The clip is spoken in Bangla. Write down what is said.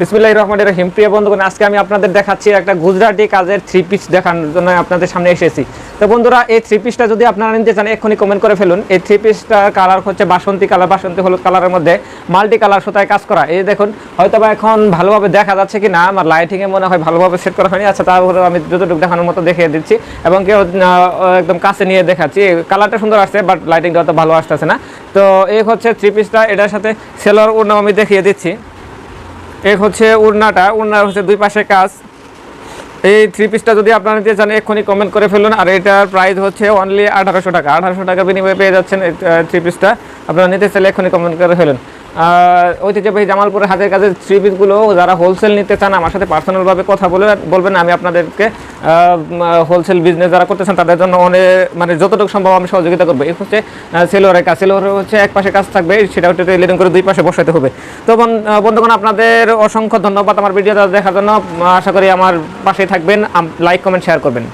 বিসমিল্লাহ রহমান রহিম। প্রিয় বন্ধুগণ, আজকে আমি আপনাদের দেখাচ্ছি একটা গুজরাটি কাজের থ্রি পিস দেখানোর জন্য আপনাদের সামনে এসেছি। তো বন্ধুরা, এই থ্রি পিসটা যদি আপনারা নিতে চান, এক্ষুনি কমেন্ট করে ফেলুন। এই থ্রি পিসটার কালার হচ্ছে বাসন্তী কালার বাসন্তী হলুদ কালারের মধ্যে মাল্টি কালার সুতায় কাজ করা। এই দেখুন হয়তো বা এখন ভালোভাবে দেখা যাচ্ছে কি না আমার লাইটিংয়ে মনে হয় ভালোভাবে সেট করা হয়নি। আচ্ছা তারপরে আমি যতটুকু দেখানোর মতো দেখিয়ে দিচ্ছি এবং কেউ একদম কাছে নিয়ে দেখাচ্ছি। কালারটা সুন্দর আসছে বাট লাইটিংটা অত ভালো আসতেছে না। তো এই হচ্ছে থ্রি পিসটা এটার সাথে সেলোয়ার ওড়নাও আমি দেখিয়ে দিচ্ছি। এক হচ্ছে উড়নাটা, উড়নার হচ্ছে দুই পাশে কাজ। এই থ্রি পিসটা যদি আপনারা নিতে চান, এক্ষুনি কমেন্ট করে ফেলুন। আর এটার প্রাইস হচ্ছে অনলি আঠারোশো টাকা। আঠারোশো টাকা বিনিময়ে পেয়ে যাচ্ছেন থ্রি পিসটা আপনারা নিতে চাইলে এক্ষুনি কমেন্ট করে ফেলুন। ঐতিহ্যবাহী জামালপুরের হাতের কাজের থ্রি পিসগুলো যারা হোলসেল নিতে চান, আমার সাথে পার্সোনালভাবে কথা বলে বলবেন আমি আপনাদেরকে হোলসেল বিজনেস যারা করতে চান তাদের জন্য অনেক মানে যতটুকু সম্ভব আমি সহযোগিতা করব। এই হচ্ছে সেলোয়ারের কাজ। সেলোয়ারের হচ্ছে এক পাশে কাজ থাকবে, সেটা হচ্ছে টেলিং করে দুই পাশে বসাতে হবে। তো বন্ধুগণ, আপনাদের অসংখ্য ধন্যবাদ। আমার ভিডিওটা দেখার জন্য আশা করি আমার পাশে থাকবেন। লাইক কমেন্ট শেয়ার করবেন।